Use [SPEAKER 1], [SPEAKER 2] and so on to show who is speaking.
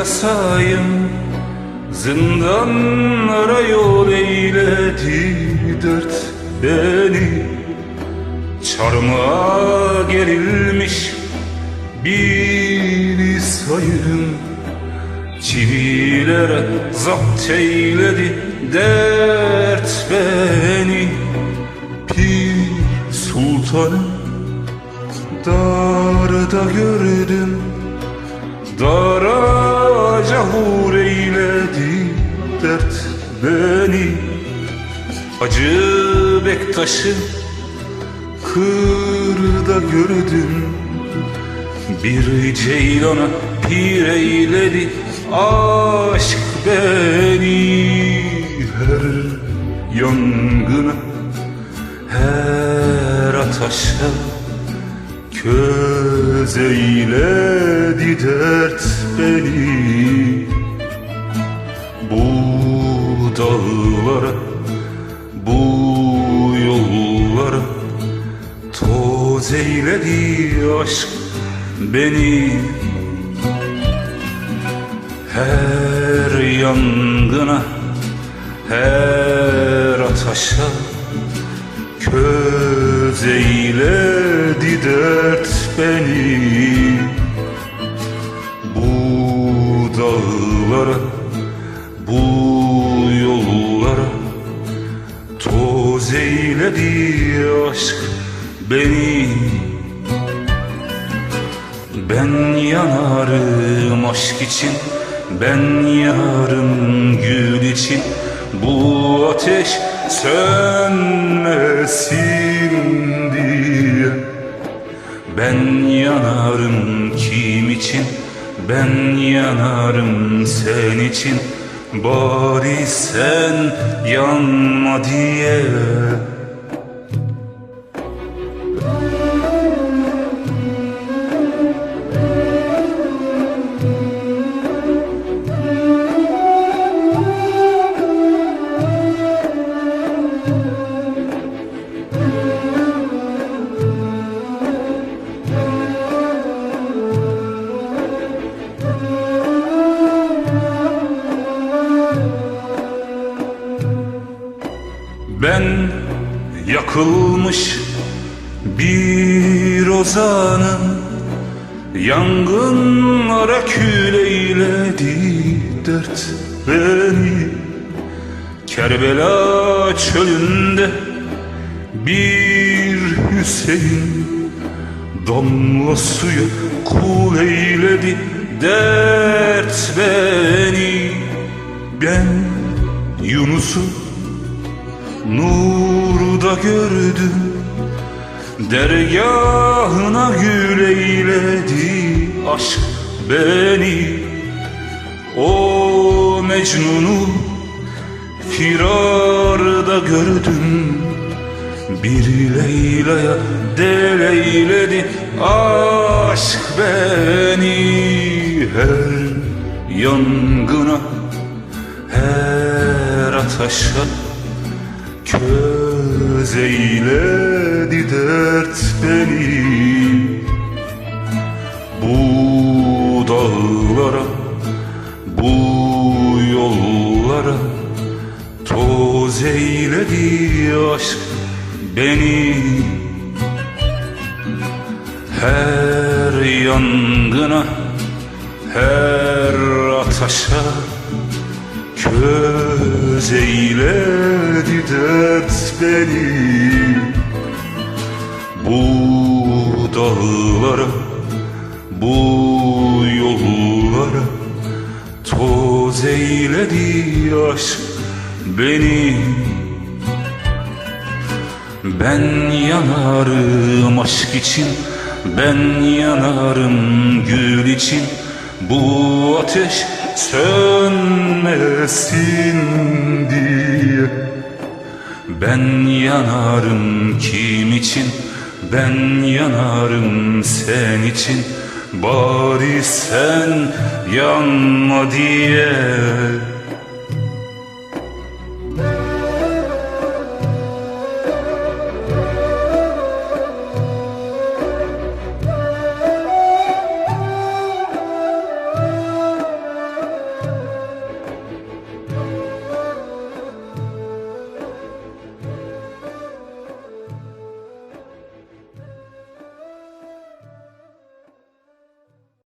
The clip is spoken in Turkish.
[SPEAKER 1] olsayım Zindanlara yol eyledi dert beni. Çarmıha gerilmiş bir sayırım Çivilere zapt eyledi dert beni. Pir sultanım darda gördüm. Dara cahur eyledi dert beni. Acı Bektaş'ı kırda gördüm. Bir ceylana pir eyledi aşk beni. Her yangına her ateşe Köz eyledi dert beni dağlara Bu yollara Toz eyledi aşk beni. Her yangına Her ateşe Köz eyledi dert beni. Bu dağlara Toz eyledi aşk beni. Ben yanarım aşk için Ben yanarım gül için. Bu ateş sönmesin diye. Ben yanarım kim için Ben yanarım sen için Bari sen yanma diye yakılmış bir ozanım Yangınlara kül eyledi dert beni Kerbela çölünde bir Hüseyin Damla suya kul eyledi dert beni Ben Yunus'u nurda gördüm Dergahına gül eyledi aşk beni. O Mecnun'u firarda gördüm Bir Leyla'ya del eyledi aşk beni. Her yangına her ateşe Köz eyledi dert beni. Bu dağlara Bu yollara Toz eyledi aşk beni. Her yangına Her ateşe Köz eyledi dert beni. Bu dağlara Bu yollara Toz eyledi aşk beni. Ben yanarım aşk için Ben yanarım gül için. Bu ateş sönmesin diye. Ben yanarım kim için? Ben yanarım sen için. Bari sen yanma diye